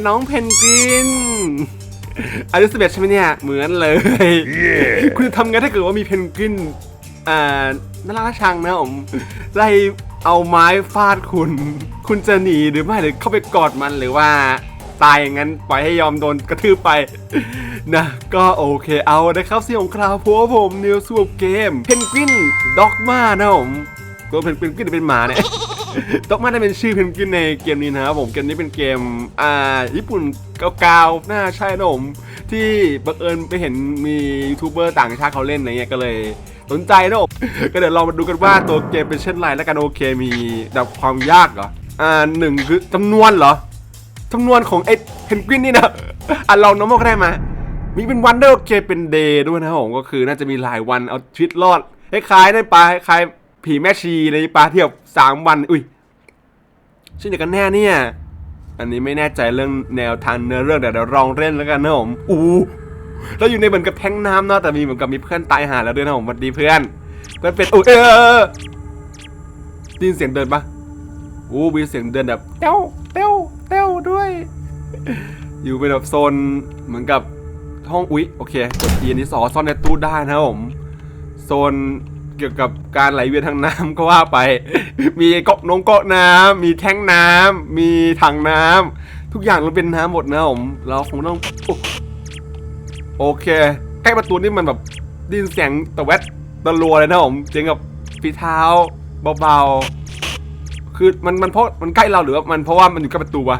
หวัดดีน้องเพนกวินอายุสิบเอ็ดใช่ไหมเนี่ย เหมือนเลยคุณจะทำไงถ้าเกิดว่ามีเพนกวินอ่าน่ารักน่าชังนะผมไล่เอาไม้ฟาดคุณ คุณจะหนีหรือไม่หรือเข้าไปกอดมันหรือว่าตายอย่างนั้นปล่อยให้ยอมโดนกระทืบไปนะก็โอเคเอานะครับเสียงของคราวพัวผมนิวสวบเกมเพนกวินด็อกมานะผมตัวเพนกวินเป็นหมาเนี่ย ด็อกมาได้เป็นชื่อเพนกวินในเกมนี้นะครับผมเกมนี้เป็นเกมอ่าญี่ปุ่นเก่าๆน่าใช่นะผมที่บังเอิญไปเห็นมียูทูบเบอร์ต่างชาติเขาเล่นอะไรเงี้ยก็เลยสนใจนะผมก็เดี๋ยวลองมาดูกันว่าตัวเกมเป็นเช่นไรแล้วกันโอเคมีดับความยากเหรออ่าหนึ่งคือจำนวนเหรอจำนวนของไอ้เพนกวินนี่นะอะลองน้องก็ได้มามีเป็นวันเด้วยโอเคเป็นเดย์ด้วยนะผมก็คือน่าจะมีหลายวันเอาชีวิตรอดคล้ายๆในปลาคล้าย ผีแม่ชีในปลาเที่ยวสามวัน อุ้ยชื่อเดียวกันแน่เนี่ย อันนี้ไม่แน่ใจเรื่องแนวทางเนื้อเรื่องเดี๋ยวเราลองเล่นแล้วกันนะผมอู้เราอยู่ในเหมือนกับแท้งน้ำเนาะแต่มีเหมือนกับมีเพื่อนตายหาแล้วด้วยนะผมสวัสดีเพื่อนเพื่อนเป็นอุ้ยเออได้ยินเสียงเดินปะอู้มีเสียงเดินแบบเต้วเต้วเต้วด้วย อยู่เป็นแบบโซนเหมือนกับห้องอุ๊ยโอเคกด E อันนี้สอซ่อนในตู้ได้นะผมโซน เกี่ยวกับการไหลเวียนทางน้ำก็ว่าไป มีก๊อกนงก๊อกน้ำมีแท้งน้ำมีถังน้ำทุกอย่างมันเป็นน้ำหมดนะผมเราคงต้องโอโอเค ใกล้ประตูนี่มันแบบดินเสียงตะแวดตะลัวเลยนะผมเสียงกับฝีเท้าเบาๆ คือมันมันเพราะมันใกล้เราหรือว่ามันเพราะว่ามันอยู่ใกล้ประตูวะ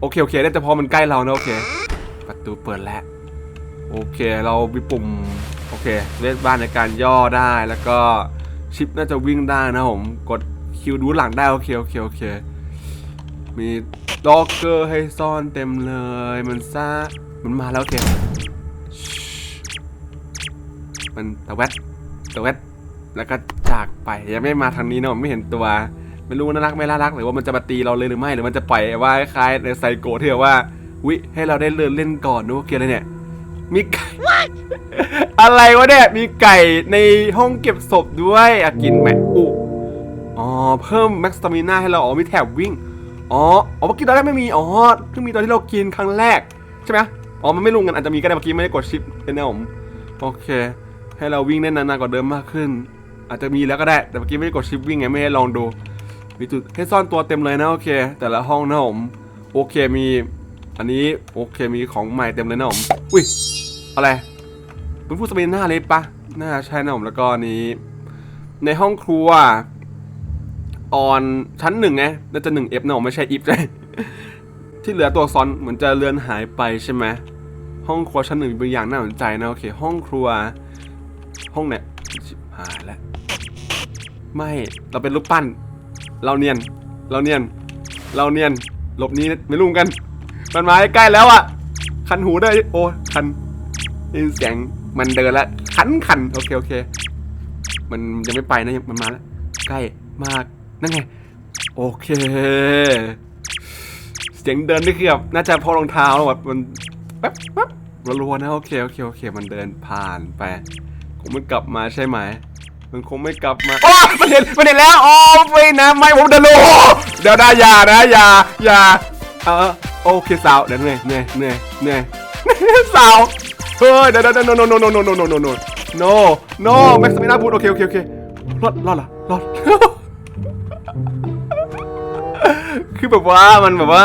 โอเคโอเคได้แต่พอมันใกล้เรานะโอเค ประตูเปิดแล้วโอเค เรามีปุ่ม เคเลขบ้านในการย่อได้แล้วก็ชิปน่าจะวิ่งได้นะผม กดคิวดูหลังได้ โอเค โอเค โอเค มีล็อกเกอร์ให้ซ่อนเต็มเลย มันซ่ามันมาแล้วโอเคชิมันตะแวดตะแวดแล้วก็จากไปยังไม่มาทางนี้นะผมไม่เห็นตัว ไม่รู้ว่าน่ารักไม่น่ารักหรือว่ามันจะมาตีเราเลยหรือไม่หรือมันจะปล่อยว่าคล้ายๆในไซโกที่แบบว่าวิให้เราได้เล่นเล่นก่อนนึกว่าเกมอะไรเนี่ยมีไก่ อะไรวะเนี่ยมีไก่ในห้องเก็บศพด้วยอะกินไหมอุอ๋อเพิ่มแม็กซ์ตามิน่าให้เราอ๋อมีแถบวิ่งอ๋ออ๋อเมื่อกี้ตอนแรกไม่มีอ๋อเพิ่งมีตอนที่เรากินครั้งแรกใช่ไหมอ๋อมันไม่ลงกันอาจจะมีก็ได้เมื่อกี้ไม่ได้กดชิปเป็นแนวผมโอเค ให้เราวิ่งได้นานๆกว่าเดิมมากขึ้น อาจจะมีแล้วก็ได้แต่เมื่อกี้ไม่ได้กดชิปวิ่งไงไม่ให้ลองดูมีจุดให้ซ่อนตัวเต็มเลยนะโอเค แต่ละห้องนะผมโอเคมี อันนี้โอเคมีของใหม่เต็มเลยนะผมอุ้ยอะไร เป็นผู้สมัยหน้าเลยปะหน่าใช่นะผมแล้วก็นี้ ในห้องครัว ออนชั้นหนึ่งไงน่าจะหนึ่งเอฟนะผมไม่ใช่อีฟใช่ที่เหลือตัวซ้อนเหมือนจะเลือนหายไปใช่ไหมห้องครัวชั้นหนึ่งมีบางอย่างน่าสนใจนะโอเค ห้องครัว ห้องเนี่ยหายแล้วไม่เราเป็นรูปปั้น เราเนียน เราเนียน เราเนียน หลบนี้ไม่รู้กันมันมาใกล้แล้วอะคันหูได้โอ้คันยินเสียง มันเดินล้วคันคันโอเคโอเค มันยังไม่ไปนะมันมาแล้วใกล้มากนั่นไงโอเค เสียงเดินนี่คือแบบน่าจะเพอรองเท้าแบบมันแป๊บแป๊บรัวๆนะโอเคโอเคโอเค มันเดินผ่านไปคงมันกลับมาใช่ไหมมันคงไม่กลับมาโอ้มันเห็นมันเห็นแล้วอ๋อไม่นะไม่ผมเดินโลเดี๋ยวนะอย่านะยายาเออโอเคสาวเดี๋ยวเหนื่อยเหนื่อยเหนื่อยเหนื่อยสาว เฮ้ยเดี๋ยวเดี๋ยว no no no no no no no no no no no แม็กซ์ไม่น่าพูดโอเคโอเคโอเครอดรอดเหรอรอดคือแบบว่ามันแบบว่า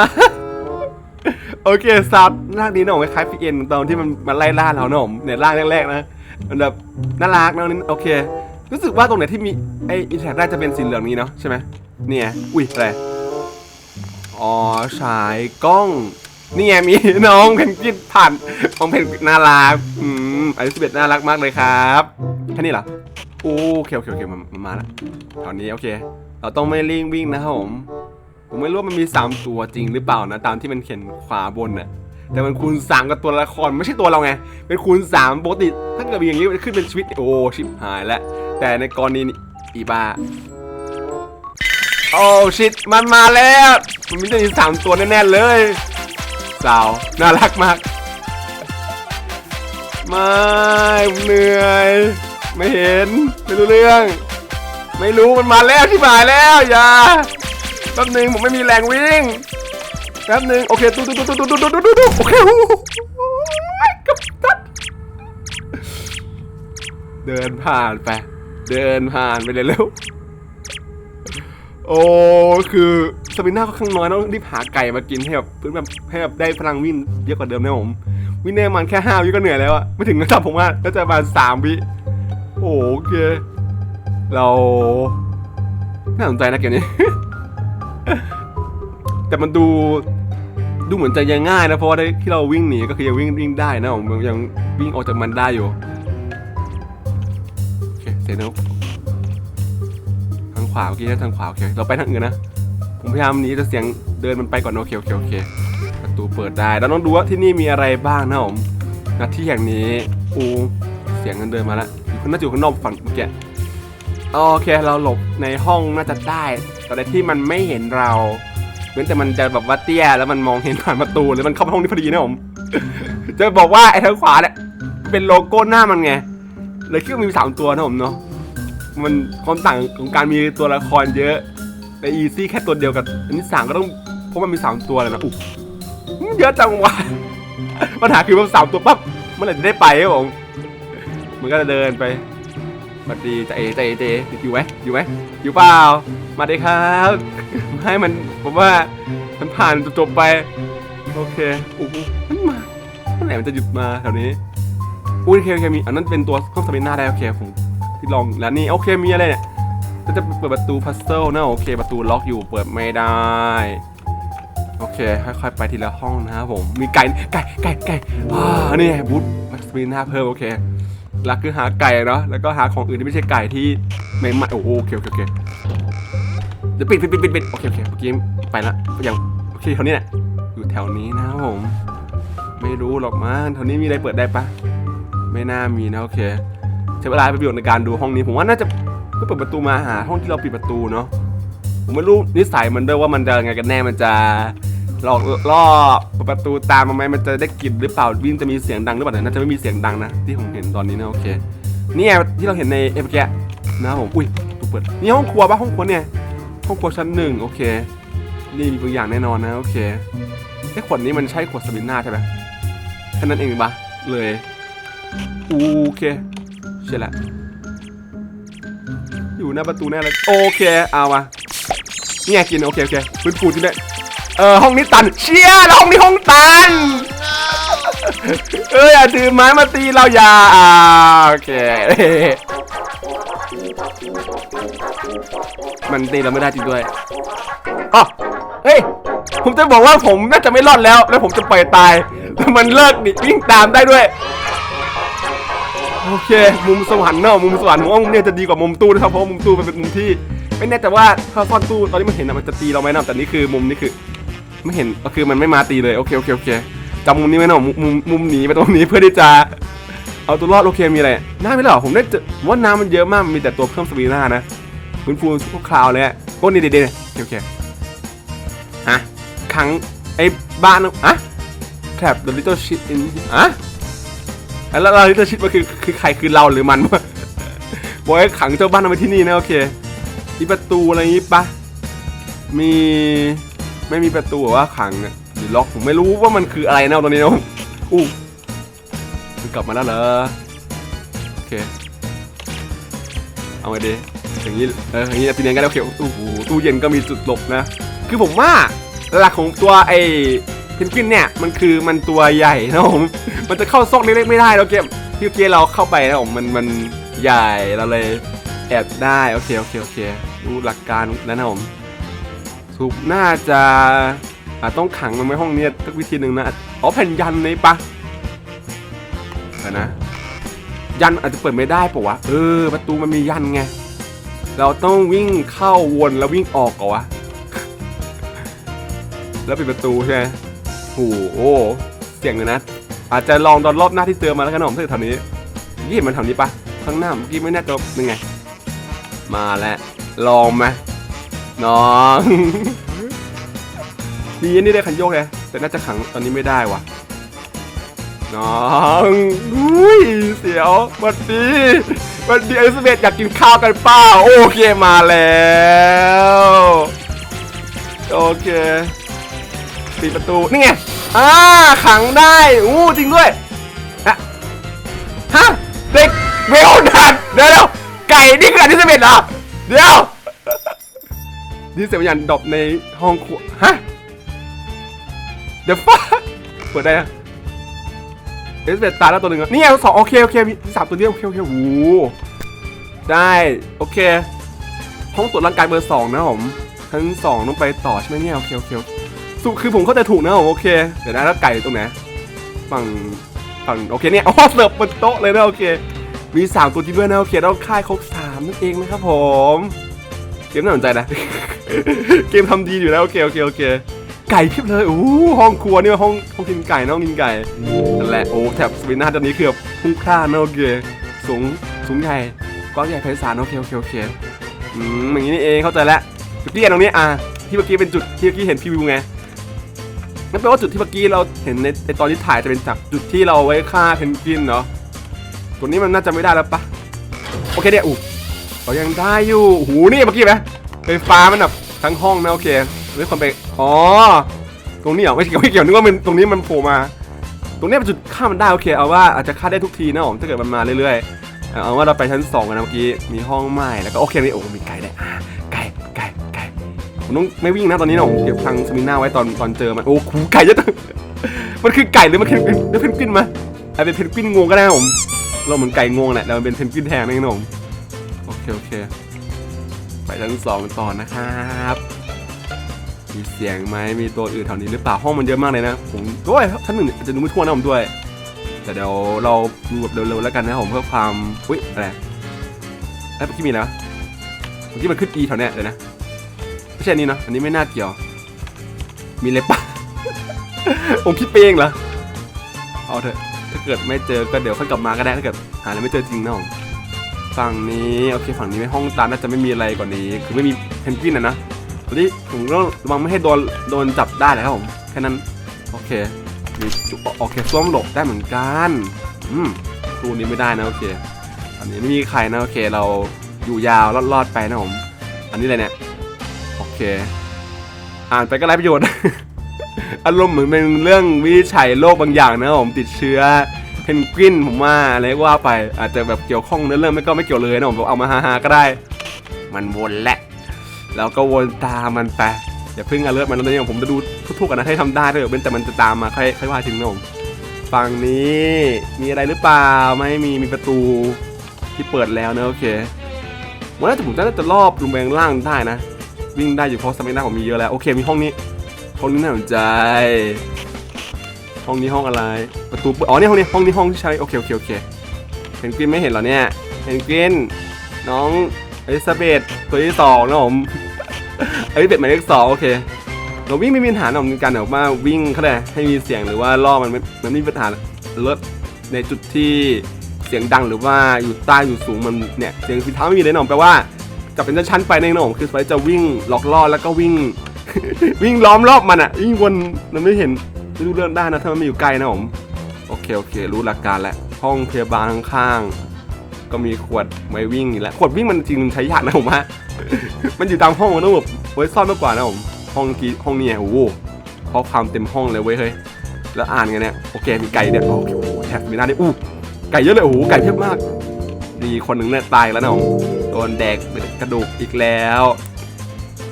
โอเคซับร่างนี้นะผมคล้ายๆพีเอ็นตอนที่มันมาไล่ล่าเราเนอะผมเนี่ยร่างแรกๆนะมันแบบน่ารักนะนี่โอเค รู้สึกว่าตรงไหนที่มีไออินแทกได้จะเป็นสีเหลืองนี้เนาะใช่ไหมเนี่ย อุ้ยอะไรอ๋อฉายกล้อง นี่ไงมีน้องเพนกวินผ่านของเพนกวินน่ารักอืมอายุสิบเอ็ดน่ารักมากเลยครับแค่นี้เหรอโอเคโอเคโอเคมันมันมาแล้วตอนนี้โอเค เราต้องไม่ลิงวิ่งนะครับผมผมไม่รู้ว่ามันมี 3 ตัวจริงหรือเปล่านะ ตามที่มันเขียนขวาบนน่ะแต่มันคูณ3กับตัวละครไม่ใช่ตัวเราไง เป็นคูณ3ปกติถ้าเกิดมีอย่างนี้มันขึ้นเป็นชีวิตโอ้ชิบหายแล้วแต่ในกรณีนี้อีบาโอ้ชิตมันมาแล้ว มันมีตัวนี้สามตัวแน่ๆเลย สาว น่ารักมาก ไม่เหนื่อย ไม่เห็น ไม่รู้เรื่อง ไม่รู้มันมาแล้วที่หมายแล้วอย่าแป๊บหนึ่งผมไม่มีแรงวิ่งแป๊บหนึ่งโอเคตุ๊ดตุ๊ดตุ๊ดตุ๊ดตุ๊ดตุ๊ดตุ๊ดโอเคกับตัดเดินผ่านไป เดินผ่านไปเลยเร็ว โอ้คือสมิน่าก็ข้างน้อยต้องรีบหาไก่มากินให้แบบเพื่อแบบให้แบบได้พลังวิ่งเยอะกว่าเดิมนะผมวิ่งได้ประมันแค่ห้าวิก็เหนื่อยแล้วอะไม่ถึงนะครับผมว่าน่าจะประมาณสามวิโอเค เราน่าสนใจนะเกมนี้ แต่มันดูดูเหมือนจะยังง่ายนะเพราะว่าที่เราวิ่งหนีก็คือยังวิ่งวิ่งได้นะผมยังวิ่งออกจากมันได้อยู่โอเคเสร็จแล้วทาง ขวาเมื่อกี้นะทางขวาโอเคเราไปทางอื่นนะผมพยายามหนีแต่เสียงเดินมันไปก่อนโอเคโอเคโอเคประตูเปิดได้เราต้องดูว่าที่นี่มีอะไรบ้างนะผมน้าที่อย่งนี้อูเสียงมันเดินมาแล้วอยู่ข้างน่าจะอยู่ข้างนอกฝั่งเมื่อกี้โอเคเราหลบในห้องน่าจะได้แต่ในที่มันไม่เห็นเราเว้นแต่มันจะแบบว่าเตี้ยแล้วมันมองเห็นผ่านประตูหรือมันเข้าห้องนี้พอดีนะผม จะบอกว่าไอ้ทางขวาเนี่ยเป็นโลโก้หน้ามันไงเลยคิดว่ามีสามตัวนะผมเนาะ มันความต่างของการมีตัวละครเยอะในอีซี่แค่ตัวเดียวกับ อันนี้สามก็ต้องเพราะมันมีสามตัวเลยนะอุ๊เยอะจังวะปัญหาคือมันสามตัวปั๊บเมื่อไหร่จะได้ไปครับผมมันก็จะเดินไปสวัสดีจะเอจะเอจะเออยู่ไหมอยู่ไหมอยู่เปล่ามาดีครับให้มันผมว่ามันผ่านจบไป โอเคโอ้โหมันมาเมื่อไหร่มันจะหยุดมาแถวนี้อุ้ยโอเคโอเคมีอันนั้นเป็นตัวเครื่องสมินาได้โอเคผม ที่ลองแล้วนี่โอเคมีอะไรเนี่ยก็จะเปิดประตูพัซเซิลนะโอเค ประตูล็อกอยู่เปิดไม่ได้ โอเคค่อยๆไปทีละห้องนะครับผมมีไก่ไก่ไก่ไก่อ่านี่บูธสมินหน้าเพิ่มโอเคหลักคือหาไก่เนาะแล้วก็หาของอื่นที่ไม่ใช่ไก่ที่ใหม่ๆโอ้โหโอเคโอเคโอเคเดี๋ยวปิดปิดปิดปิดปิดโอเคโอเคเมื่อกี้ไปละยังโอเคแถวนี้แหละอยู่แถวนี้นะครับผม ไม่รู้หรอกมั้งแถวนี้มีอะไรเปิดได้ปะไม่น่ามีนะโอเค ใช้เวลาไประโยชน์ในการดูห้องนี้ ผมว่าน่าจะเพื่อเปิดประตูมาหาห้องที่เราปิดประตูเนาะผมไม่รู้นิสัยมันด้วยว่ามันจะยังไงกันแน่มันจะหลอกล่อประตูตามมาไหมมันจะได้กลิ่นหรือเปล่าวิ่งจะมีเสียงดังหรือเปล่าน่าจะไม่มีเสียงดังนะ ที่ผมเห็นตอนนี้นะโอเคนี่ยที่เราเห็นในเอฟเกนะครับผมอุ้ยประตูเปิดนี่ห้องครัวปะห้องครัวเนี่ยห้องครัวชั้นหนึ่งโอเค นี่มีบางอย่างแน่นอนนะโอเคไอ้ขวดนี้มันใช่ขวดสมิน่าใช่ไหมแค่นั้นเองปะเลยโอเค ช่ละ อยู่หน้าประตูแน่เลยโอเค เอามาเนี่ยกินโอเคโอเคพื้นปูที่เนี่ยเออห้องนี้ตัน เชี่ยแล้วห้องนี้ห้องตันเอ้ยอย่าถือไม้มาตีเราอย่าอ่าโอเค มันตีเราไม่ได้จริงด้วยอ๋อเฮ้ยผมจะบอกว่าผมน่าจะไม่รอดแล้ว แล้วผมจะปล่อยตายแล้วมันเลิกดิวิ่งตามได้ด้วย โอเค มุมสวรรค์เนาะมุมสวรรค์ผมว่ามุมเนี้ยจะดีกว่ามุมตู้นะครับเพราะว่ามุมตู้มันเป็นมุมที่ ไม่แน่ใจว่าถ้าซ่อนตู้ตอนนี้มันเห็นนะมันจะตีเราไหมนะแต่นี่คือมุมนี้คือ ไม่เห็นก็คือมันไม่มาตีเลยโอเคโอเคโอเคจำมุมนี้ไว้เนาะมุมมุมหนีไปตรงนี้เพื่อที่จะเอาตัวรอดโอเคมีอะไรน้ำไม่หรอผมได้เจอว่าน้ำมันเยอะมากมันมีแต่ตัวเพิ่มสวีน่านะฟื้นฟูชั่วคราวเลยโอ้นี่เด็ดๆโอเคโอเคฮะครั้งไอ้บ้านอะแทบ the little shit in อะ แล้วเรา little shit มันคือคือใครคือเราหรือมันวะบอกให้ขังเจ้าบ้านเอาไว้ที่นี่นะโอเคมีประตูอะไรอย่างงี้ปะมีไม่มีประตูหรือว่าขังหรือล็อกผมไม่รู้ว่ามันคืออะไรนะตอนนี้นะอู้มันกลับมาแล้วเหรอโอเคเอาไงดีอย่างนี้เอออย่างนี้ตีเนียนกันแล้วโอเคโอ้โหตู้เย็นก็มีจุดหลบนะ คือผมว่าหลักของตัวไอ้เพนกวินเนี่ยมันคือมันตัวใหญ่นะผม มันจะเข้าซอกเล็กๆไม่ได้แล้วเกมที่เกี้เราเข้าไปนะผมมันมันใหญ่เราเลยแอบได้โอเคโอเคโอเครู้หลักการแล้วนะผมสุปน่าจะอะต้องขังมันไว้ห้องเนี้สักวิธีหนึ่งนะอ๋อแผ่นยันนี่ปะนะ ยันอาจจะเปิดไม่ได้ปะวะเออ ประตูมันมียันไงเราต้องวิ่งเข้าวนแล้ววิ่งออกก่อวะแล้วปิดประตูใช่ไหมโอ้โหเสียงเลยนะ อาจจะลองตอนรอบหน้าที่เจอมาแล้วกันนะผมถ้าอยู่แถวนี้ยี่เห็นมันแถวนี้ปะข้างหน้าเมื่อกี้ไม่แน่ใจเป็นไง มาแล้วลองไหมน้องมีนนี้ได้คันโยกเลยแต่น่าจะขังตอนนี้ไม่ได้วะน้องอุ้ยเสียวสวัสดีสวัสดีไอซาเบธอยากกินข้าวกันเปล่าโอเคมาแล้วโอเคปิดประตูนี่ไง อ่าขังได้อู้จริงด้วยฮะฮะเด็กเวลดันเดี๋ยวเดี๋ยวไก่นี่คืออันที่สิบเอ็ดเหรอเดี๋ยวนี่เสียงวิญญาณดรอปในห้องครัวฮะเดี๋ยวฟ้าเปิดได้นะเอสเบตตายแล้วตัวหนึ่งอะนี่ไงสองโอเคโอเคมีสามตัวนี้โอเคโอเคโอ้โหได้โอเคห้องตรวจร่างกายเบอร์สองนะผมชั้นสองต้องไปต่อใช่ไหมเนี่ยโอเคโอเค สุคือผมเข้าใจถูกนะผมโอเค เดี๋ยวนะแล้วไก่ตรงไหนฝั่งฝั่งโอเคเนี่ยอ๋อเสิร์ฟบนโต๊ะเลยนะโอเค มีสามตัวจริงด้วยนะโอเคแล้วค่ายครบสามนั่นเองนะครับผม เกมน่าสนใจนะ เกมทำดีอยู่แล้วโอเคโอเคโอเค ไก่เพียบเลยโอ้ห้องครัวนี่ห้องห้องกินไก่น้องกินไก่นั่นแหละโอ้แถบสวินหน้าตอนนี้คือแบบพุ่งพล่านนะโอเคสูงสูงใหญ่กว้างใหญ่ไพศาลโอเคโอเคโอเคอืมอย่างนี้นี่เองเข้าใจแล้วจุดที่เห็นตรงนี้อะที่เมื่อกี้เป็นจุดที่เมื่อกี้เห็นพรีวิวไง นั่นแปลว่าจุดที่เมื่อกี้เราเห็นในในตอนที่ถ่ายจะเป็นจากจุดที่เราไว้ฆ่าเพนกวินเนาะตัวนี้มันน่าจะไม่ได้แล้วปะโอเคเนี่ยอู้เรายังได้อยู่โอ้โหนี่เมื่อกี้ไหมไฟฟ้ามันแบบทั้งห้องนะโอเคไม่คนไปอ๋อตรงนี้เหรอไม่เกี่ยวไม่เกี่ยวนึกว่ามันตรงนี้มันโผล่มา ตรงนี้เป็นจุดฆ่ามันได้โอเคเอาว่าอาจจะฆ่าได้ทุกทีนะผมถ้าเกิดมันมาเรื่อยๆเอาว่าเราไปชั้นสองกันนะเมื่อกี้มีห้องใหม่แล้วก็โอเคนี่โอ้มีไก่ได้ ผมต้องไม่วิ่งนะตอนนี้นะผมเก็บทางสมิน่าไว้ตอนตอนเจอมันโอ้คูไก่เยอะจังมันคือไก่หรือมันคือเป็นเพนกวินมาอาจเป็นเพนกวินงวงก็ได้นะผมเราเหมือนไก่งวงแหละแต่มันเป็นเพนกวินแทนนะผมโอเคโอเค ไปชั้นสองกันต่อนะครับมีเสียงไหมมีตัวอื่นแถวนี้หรือเปล่าห้องมันเยอะมากเลยนะผมด้วยชั้นหนึ่งอาจจะดูไม่ทั่วนะผมด้วย แต่เดี๋ยวเราดูแบบเร็วๆแล้วกันนะผมเพื่อความอุ้ยอะไรไอ้ยเมื่อกี้มีอะไรวะเมื่อกี้มันขึ้น E แถวเนี้ยเดี๋ยวนะไม่ ใช่อันนี้เนอะอันนี้ไม่น่าเกี่ยว มีเลยปะ ผมคิดไปเองเหรอ เอาเถอะ ถ้าเกิดไม่เจอก็เดี๋ยวค่อยกลับมาก็ได้ถ้าเกิดหาอะไรไม่เจอจริงนะผมฝั่งนี้โอเคฝั่งนี้ไม่ห้องตันน่าจะไม่มีอะไรกว่านี้ คือไม่มีเพนกวินอะนะตอนนี้ผมต้องระวังไม่ให้โดนโดนจับได้นะครับผมแค่นั้นโอเคมีจุโอเคซ่วมหลบได้เหมือนกันอืมตู้นี้ไม่ได้นะโอเคอันนี้ไม่มีใครนะโอเคเราอยู่ยาวรอดๆไปนะผมอันนี้อะไรเนี่ยโอเคอ่านไปก็ไร้ประโยชน์ อารมณ์เหมือนเป็นเรื่องวิจัยโรคบางอย่างนะผมติดเชื้อเพนกวินผมว่าอะไรก็ว่าไปอาจจะแบบเกี่ยวข้องเนื้อเรื่องไม่ก็ไม่เกี่ยวเลยนะผมเอามาฮาๆก็ได้ มันวนแหละแล้วก็วนตามมันไปอย่าเพิ่งอเลิร์มันตอนนี้ผมจะดูทุกๆกันนะให้ทำได้ด้วยเป็นแต่มันจะตามมาค่อยค่อยว่าถึงนะผมฝั่งนี้มีอะไรหรือเปล่าไม่มีมีประตูที่เปิดแล้วนะโอเควันน่าจะผมน่าจะรอบลงไปข้างล่างได้นะ วิ่งได้อยู่เพราะสมัยหน้าผมมีเยอะแล้วโอเคมีห้องนี้ห้องนี้น่าสนใจ ห้องนี้ห้องอะไร ประตูอ๋อนี่ห้องนี้ห้องนี้ห้องที่ใช้โอเคโอเคโอเคเพนกวินไม่เห็นเหรอเนี่ยเพนกวินน้องอลิซาเบธตัวที่สองนะผมอลิซาเบธหมายเลขสองโอเคเราวิ่งไม่มีปัญหาหรอกในการแบบว่าวิ่งเขาได้ให้มีเสียงหรือว่าล่อมันมันไม่มีปัญหาเลิศในจุดที่เสียงดังหรือว่าอยู่ใต้อยู่สูงมันเนี่ยเสียงฝีเท้าไม่มีเลยนะผมแปลว่า จะเป็นชั้นไปในนะผมคือสไปจะวิ่งหลอกล่อแล้วก็วิ่ง วิ่งล้อมรอบมันอะวิ่งวนมันไม่เห็นไม่รู้เรื่องได้นะถ้ามันไม่อยู่ใกล้นะผมโอเคโอเค รู้หลักการแล้วห้องพยาบาลข้างๆก็มีขวดไว้วิ่งนี่แหละขวดวิ่งมันจริงใช้ยากนะผมว่ามันอยู่ตามห้องมันต้องแบบไว้ซ่อนมากกว่านะผมห้องกี้ห้องนี้โอ้โหเพราะความเต็มห้องเลยเว้ยเฮ้ยแล้วอ่านกันเนี่ยโอเคมีไก่เนี่ยโอ้โหแท็บมีหน้าได้อู้ไก่เยอะเลยโอ้โหไก่เพียบมากมีคนหนึ่งเนี่ยตายแล้วนะผม โดนแดกกระดูกอีกแล้ว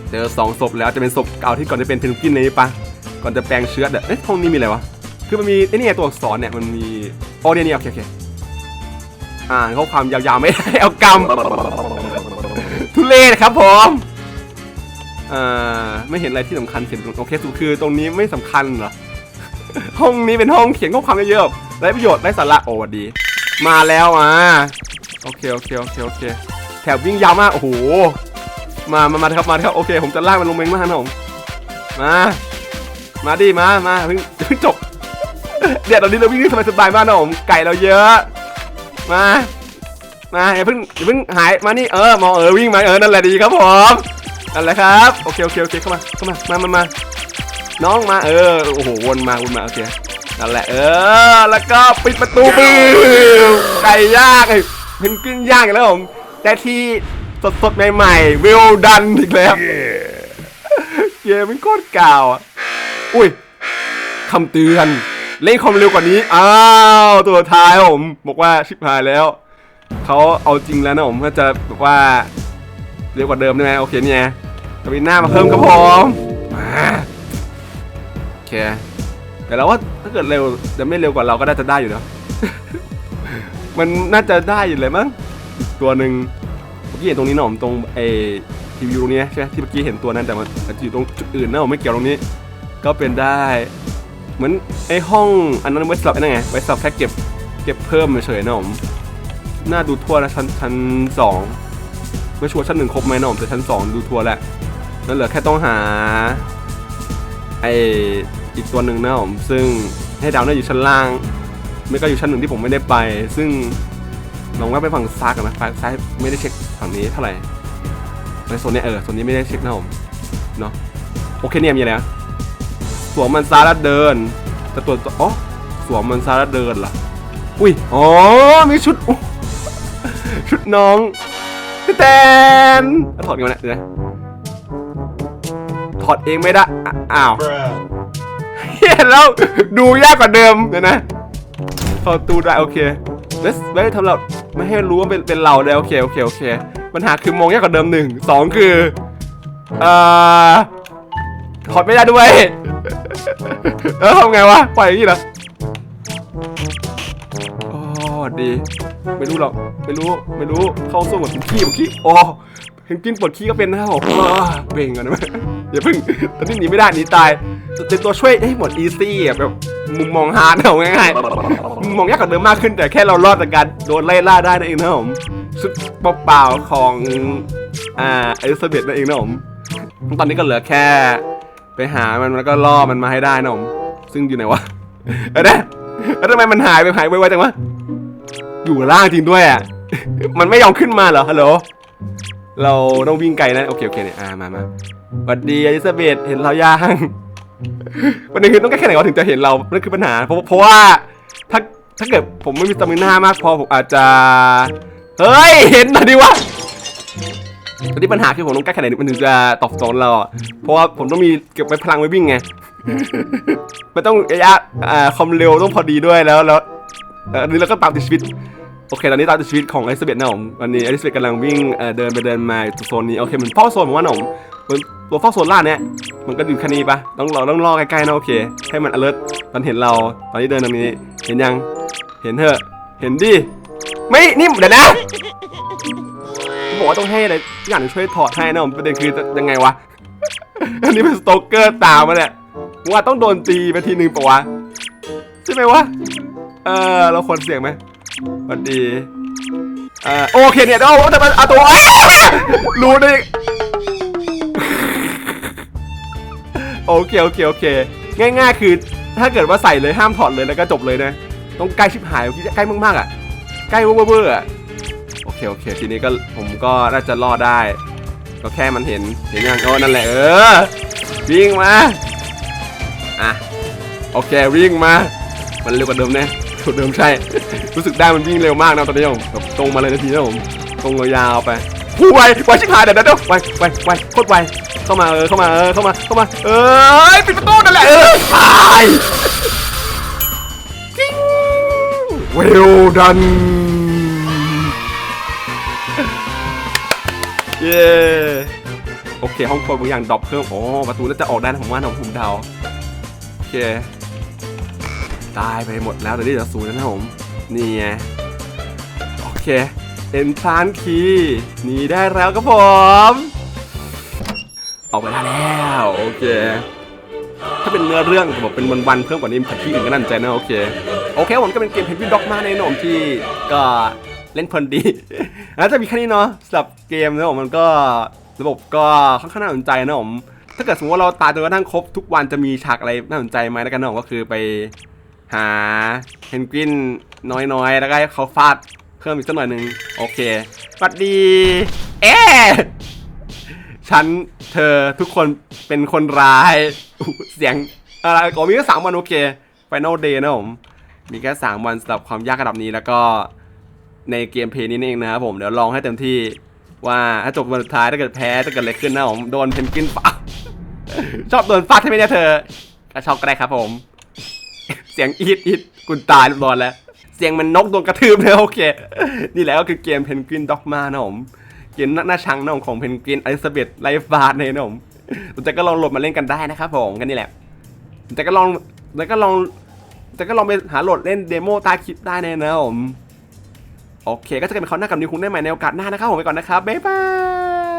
เจอสองศพแล้วจะเป็นศพเก่าที่ก่อนจะเป็นเพนกวินเลยปะก่อนจะแปลงเชื้อเดี๋ยวเอ๊ะห้องนี้มีอะไรวะ คือมันมีไอ้นี่ไงตัวอักษรเนี่ยมันมีโอ้เนี่ยนี่โอเคโอเคอ่านข้อความยาวๆไม่ได้เอากำทุเรศครับผมอ่าไม่เห็นอะไรที่สำคัญเขียนตรงโอเคสุดคือตรงนี้ไม่สำคัญเหรอห้องนี้เป็นห้องเขียนข้อความเยอะๆไร้ประโยชน์ไร้สาระโอ้ดี มาแล้วอะโอเคโอเคโอเคโอเค แถบวิ่งยาวมากโอ้โหมามามาครับมาครับโอเคผมจะลากมันลงเมงมากนะผมมามาดิมามาเพิ่งเพิ่งจบเดี๋ยวตอนนี้เราวิ่งได้สบายๆมากนะผมไก่เราเยอะมามาอย่าเพิ่งอย่าเพิ่งหายมานี่เออมองเออวิ่งมาเออนั่นแหละดีครับผมนั่นแหละครับโอเคโอเคโอเคเข้ามาเข้ามามามามาน้องมาเออโอ้โหวนมาวนมาโอเคนั่นแหละเออแล้วก็ปิดประตูปื้มไก่ย่างไอ้เพนกวินย่างอีกแล้วผม แต่ที่สดสดๆใหม่ๆวิวดันอีกแล้วเกมมันโคตรเก่าอะอุ้ยคำเตือน เล่นความเร็วกว่านี้ อ้าว ตัวท้ายผม บอกว่าชิบหายแล้ว เขาเอาจริงแล้วนะผมก็จะแบบว่าเร็วกว่าเดิมได้ไหมโอเคเนี่ยจะมีหน้ามาเพิ่มครับผมมาโอเคแต่เราว่าถ้าเกิดเร็วจะไม่เร็วกว่าเราก็น่าจะได้อยู่นะมันน่าจะได้อยู่เลยมั้งอีก ตัวหนึ่งเมื่อกี้เห็นตรงนี้เนาะผมตรงไอ้ทีวีตรงนี้ใช่ไหมที่เมื่อกี้เห็นตัวนั้นแต่มันอยู่ตรงจุดอื่นนะผมไม่เกี่ยวตรงนี้ ก็เป็นได้ เหมือนไอ้ห้องอันนั้นไว้สำหรับไอ้นั่นไงไว้สำหรับแค่เก็บเก็บเพิ่มเฉยๆนะผมน่าดูทั่วนะชั้นชั้นสองไม่ชัวร์ชั้นหนึ่งครบไหมนะผมแต่ชั้นสองดูทั่วแหล้วนั่นเหลือแค่ต้องหาไออีกตัวหนึ่งนะผมซึ่งให้ดาวน่าอยู่ชั้นล่าง ไม่ก็อยู่ชั้นหนึ่งที่ผมไม่ได้ไป ซึ่ง ลองแว่าไปฝั่งซ้ายกันนะฝั่งซ้ายไม่ได้เช็คฝั่งนี้เท่าไหร่ในโซนนี้เออโซนนี้ไม่ได้เช็คนะผมเนาะโอเคเนี่ยมีอะไรนะสวมมันซาแล้วเดินแต่ตัวอ๋อสวมมันซาแล้วเดินเหรออุ้ยอ๋อมีชุดชุดน้องพี่แตนถอดกันมาเนี่ยเดี๋ยวถอดเองไม่ได้อ้าวเห็นแล้วดูยากกว่าเดิมเดี๋ยวนะถอดตูได้โอเคเวสเวสทำเรา ไม่ให้รู้ว่าเป็นเป็นเราเลยโอเคโอเคโอเคปัญหาคือมองยากกว่าเดิมหนึ่งสองคือเอ่อถอดไม่ได้ด้วย เออทำไงวะปล่อยอย่างนี้เหรอโอ้ดี ไม่รู้หรอกไม่รู้ไม่รู้เข้าสู้กับขี้กับขี้โอ้เห็นกินปวดขี้ก็เป็นนะผมอ้เบ่งก่อนนะอย่าเพิ่งตอนนี้หนีไม่ได้หนีตายเป็นตัวช่วยให้หมดอีซี่อะแบบ มุมมองฮาร์ดเอาง่ายๆมุมมองยากกว่าเดิมมากขึ้นแต่แค่เรารอดจากการโดนไล่ล่าได้นั่นเองนะผมชุดเปล่าๆของอ่าเอลิซาเบธนั่นเองนะผมตอนนี้ก็เหลือแค่ ไปหามันแล้วก็ล่อมันมาให้ได้นะผมซึ่งอยู่ไหนวะเออนะแล้วทำไมมันหายไปหายไปไวจังวะอยู่ล่างจริงด้วยอะมันไม่ยอมขึ้นมาเหรอฮัลโหลเราต้องวิ่งไกลนะโอเคโอเคเนี่ยอ่ามามาสวัสดีอลิซาเบธเห็นเรายัง ประเด็นคือต้องแก้แค่ไหนวะถึงจะเห็นเรานั่นคือปัญหา เพราะเพราะว่าถ้าถ้าเกิดผมไม่มีสตามิน่ามากพอผมอาจจะเฮ้ยเห็นหน่อยดิวะตอนนี้ปัญหาคือผมต้องแก้แค่ไหนมันถึงจะตอบโจทย์เราอะเพราะว่าผมต้องมีเก็บไว้พลังไว้วิ่งไงมันต้องระยะอ่าความเร็วต้องพอดีด้วยแล้วแล้วอันนี้เราก็ตามติดชีวิต โอเค ตอนนี้ตามติดชีวิตของอลิซาเบธนะผมวันนี้อลิซาเบธกำลังวิ่งเดินไปเดินมาโซนนี้ โอเคเหมือนเฝ้าโซนผมว่าหนมเหมือนตัวเฝ้าโซนล่าเนี้ยมันก็อยู่แค่นี้ปะต้องเราต้องรอใกล้ๆนะโอเค ให้มัน alert ตอนเห็นเรา ตอนนี้เดินตรงนี้ เห็นยัง เห็นเถอะ เห็นดิ ไม่ นี่เดี๋ยวนะบอกว่าต้องให้อะไรอย่างหนึงช่วยถอดให้นะผมประเด็นคือจะยังไงวะ อันนี้เป็นสโตเกอร์ตามมาเนี่ยว่าต้องโดนตีไปทีนึงปะวะ ใช่ไหมวะ เออเราควรเสี่ยงไหม สวัสดีเออโอเคเนี่ยเอาแต่มันเอาตัวรู้ได้โอเคโอเคโอเค ง่ายๆ คือถ้าเกิดว่าใส่เลยห้ามถอดเลยแล้วก็จบเลยนะ ต้องใกล้ชิบหายใกล้มากๆอะ ใกล้เวอร์ๆอะโอเคโอเค ทีนี้ก็ผมก็น่าจะรอดได้ ก็แค่มันเห็นเห็นยังโอ้นั่นแหละเออวิ่งมาอะโอเควิ่งมา มันเร็วกว่าเดิมแน่ กว่าเดิมใช่ รู้สึกได้มันวิ่งเร็วมากนะตอนนี้ผมแบบตรงมาเลยนาทีนะผมตรงยาวไปผู้ไวไวชิบหายเดี๋ยวเดี๋ยวเดี๋ยไวไวไวโคตรไวเข้ามาเออเข้ามาเออเข้ามาเข้ามา เอ้ยปิดประตูนั่นแหละเออตายเวลดันเย้โอเคห้องครัวบางอย่างดรอปเพิ่มโอ้ประตูน่าจะออกได้นะผมว่านะผมเดาโอเค ตายไปหมดแล้วเดี๋ยวนี้จะศูนย์แล้วนะผม นี่ไง โอเค เอ็นทรานคีหนีได้แล้วครับผม ออกไปได้แล้ว โอเค ถ้าเป็นเนื้อเรื่องจะบอกเป็นวันๆเพิ่มกว่านี้ผัดที่อื่นก็น่าสนใจนะ โอเค โอเคผมก็เป็นเกมเพนวินด็อกมาในหนมที่ก็เล่นเพลินดีแล้วจะมีแค่นี้เนาะสำหรับเกมนะผมมันก็ระบบก็ค่อนข้างน่าสนใจนะผมถ้าเกิดสมมติว่าเราตายจนกระทั่งครบทุกวันจะมีฉากอะไรน่าสนใจไหมแล้วกันนะผมก็คือไป หาเพนกวินน้อยๆ แล้วก็ให้เขาฟาดเพิ่มอีกสักหน่อยหนึ่งโอเคสวัสดี เอ๊ะฉันเธอทุกคนเป็นคนร้าย เสียงอะไรก็มีแค่สามวันโอเค Final Day นะผม มีแค่สามวันสำหรับความยากระดับนี้แล้วก็ในเกมเพลย์นี้เองนะครับผมเดี๋ยวลองให้เต็มที่ว่าถ้าจบวันสุดท้ายถ้าเกิดแพ้จะเกิดอะไรขึ้นนะผมโดนเพนกวินฟาดชอบโดนฟาดใช่ไหมเนี่ยเธอก็ชอบก็ได้ครับผม เสียงอีดอีดคุณตายบอยแล้ว เสียงมันนกโดนกระทืบเลยโอเค นี่แหละก็คือเกมเพนกวินด็อกมานะผมเกมหน้าชังนะผมของเพนกวินอลิซาเบธไลฟ์บาร์เนี่ยนะผมสนใจก็ลองโหลดมาเล่นกันได้นะครับผมกันนี่แหละสนใจก็ลองแล้วก็ลองแต่ก็ลองไปหาโหลดเล่นเดโมใต้คลิปได้นะผมโอเค ก็จะกันเป็นเขาหน้ากับนิวคุงได้ใหม่ในโอกาสหน้านะครับผมไปก่อนนะครับบ๊ายบาย